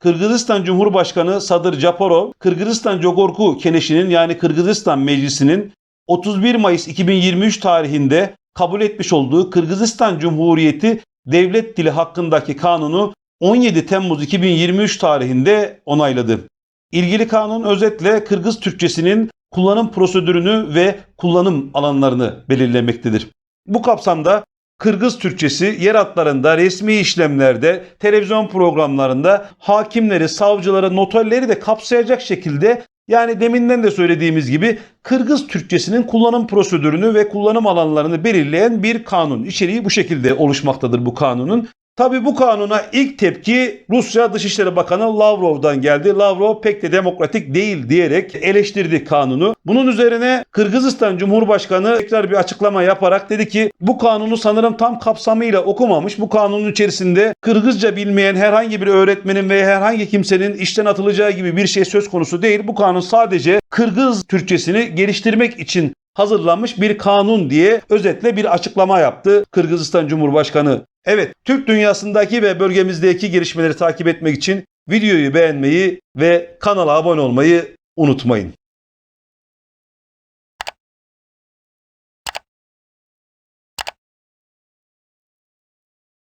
Kırgızistan Cumhurbaşkanı Sadır Japarov, Kırgızistan Jogorku Keneşi'nin yani Kırgızistan Meclisi'nin 31 Mayıs 2023 tarihinde kabul etmiş olduğu Kırgızistan Cumhuriyeti Devlet Dili hakkındaki kanunu 17 Temmuz 2023 tarihinde onayladı. İlgili kanun özetle Kırgız Türkçesinin kullanım prosedürünü ve kullanım alanlarını belirlemektedir. Bu kapsamda Kırgız Türkçesi yer hatlarında, resmi işlemlerde, televizyon programlarında hakimleri, savcıları, noterleri de kapsayacak şekilde yani deminden de söylediğimiz gibi Kırgız Türkçesinin kullanım prosedürünü ve kullanım alanlarını belirleyen bir kanun. İçeriği bu şekilde oluşmaktadır bu kanunun. Tabi bu kanuna ilk tepki Rusya Dışişleri Bakanı Lavrov'dan geldi. Lavrov pek de demokratik değil diyerek eleştirdi kanunu. Bunun üzerine Kırgızistan Cumhurbaşkanı tekrar bir açıklama yaparak dedi ki bu kanunu sanırım tam kapsamıyla okumamış. Bu kanunun içerisinde Kırgızca bilmeyen herhangi bir öğretmenin veya herhangi kimsenin işten atılacağı gibi bir şey söz konusu değil. Bu kanun sadece Kırgız Türkçesini geliştirmek için hazırlanmış bir kanun diye özetle bir açıklama yaptı Kırgızistan Cumhurbaşkanı. Evet, Türk dünyasındaki ve bölgemizdeki gelişmeleri takip etmek için videoyu beğenmeyi ve kanala abone olmayı unutmayın.